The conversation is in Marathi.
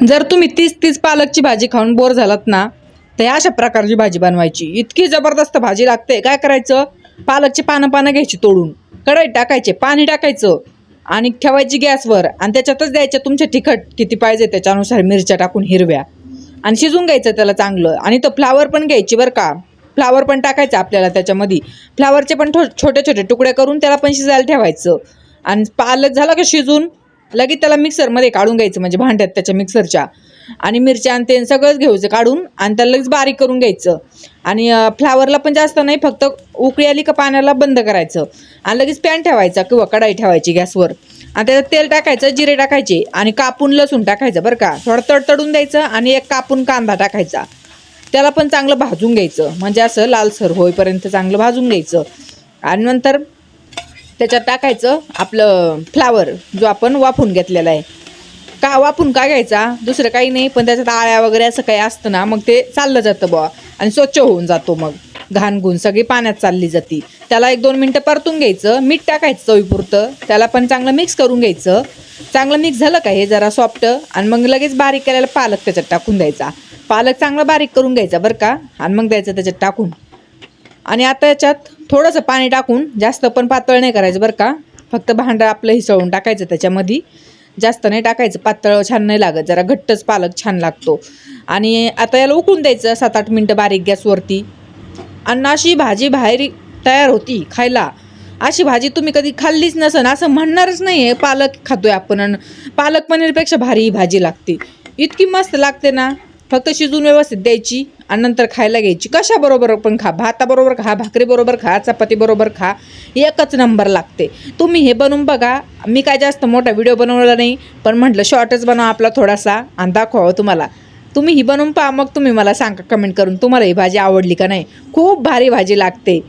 जर तुम्ही तीस तीस पालकची भाजी खाऊन बोर झालात ना तर ह्या अशा प्रकारची भाजी बनवायची. इतकी जबरदस्त भाजी लागते. काय करायचं? पालकची पानं पानं घ्यायची तोडून. कढईत टाकायचे पाणी टाकायचं आणि ठेवायची गॅसवर आणि त्याच्यातच द्यायच्या तुमचे तिखट किती पाहिजे त्याच्यानुसार मिरच्या टाकून हिरव्या. आणि शिजून घ्यायचं त्याला चांगलं. आणि तो फ्लावर पण घ्यायची बरं का. फ्लावर पण टाकायचं आपल्याला त्याच्यामध्ये. फ्लावरचे पण थो छोटे छोटे तुकडे करून त्याला पण शिजायला ठेवायचं. आणि पालक झाला का शिजून लगेच त्याला मिक्सरमध्ये काढून घ्यायचं म्हणजे भांड्यात त्याच्या मिक्सरच्या. आणि मिरच्या आणि ते सगळंच घ्यायचं काढून आणि त्याला लगेच बारीक करून घ्यायचं. आणि फ्लावरला पण जास्त नाही फक्त उकळी आली का पाण्याला बंद करायचं. आणि लगेच पॅन ठेवायचा किंवा कढाई ठेवायची गॅसवर. आणि त्याच्यात तेल टाकायचं जिरे टाकायचे आणि कापून लसूण टाकायचं बरं का. थोडं तडतडून द्यायचं आणि एक कापून कांदा टाकायचा. त्याला पण चांगलं भाजून घ्यायचं. म्हणजे असं लालसर होईपर्यंत चांगलं भाजून घ्यायचं. आणि नंतर त्याच्यात टाकायचं आपलं फ्लावर जो आपण वाफून घेतलेला आहे. का वाफून का घ्यायचा? दुसरं काही नाही पण त्याच्यात आळ्या वगैरे असं काही असतं ना मग ते चाललं जातं बुवा. आणि स्वच्छ होऊन जातो मग. घाण गुण सगळी पाण्यात चालली जाते. त्याला एक दोन मिनटं परतून घ्यायचं मीठ टाकायचं चवीपुरतं. त्याला पण चांगलं मिक्स करून घ्यायचं. चांगलं मिक्स झालं का हे जरा सॉफ्ट आणि मग लगेच बारीक केलेला पालक त्याच्यात टाकून द्यायचा. पालक चांगला बारीक करून घ्यायचा बरं का? आणि मग द्यायचं त्याच्यात टाकून. आणि आता याच्यात थोडंसं पाणी टाकून जास्त पण पातळ नाही करायचं बरं का. फक्त भांडं आपलं हिसळून टाकायचं त्याच्यामध्ये. जास्त नाही टाकायचं पातळ छान नाही लागत जरा घट्टच पालक छान लागतो. आणि आता याला उकळून द्यायचं सात आठ मिनटं बारीक गॅसवरती. आणि अशी भाजी बाहेर तयार होती खायला. अशी भाजी तुम्ही कधी खाल्लीच नसन असं म्हणणारच नाही आहे पालक खातोय आपण. पालक पनीरपेक्षा भारी ही भाजी लागते. इतकी मस्त लागते ना. फक्त शिजून व्यवस्थित द्यायची आणि नंतर खायला घ्यायची. कशाबरोबर पण खा. भाताबरोबर खा भाकरीबरोबर खा चपातीबरोबर खा. एकच नंबर लागते. तुम्ही हे बनवून बघा. मी काय जास्त मोठा व्हिडिओ बनवला नाही पण म्हटलं शॉर्टच बनवा आपला थोडासा आणि दाखवावं तुम्हाला. तुम्ही ही बनवून पहा. मग तुम्ही मला सांगा कमेंट करून. तुम्हाला ही भाजी आवडली का नाही? खूप भारी भाजी लागते.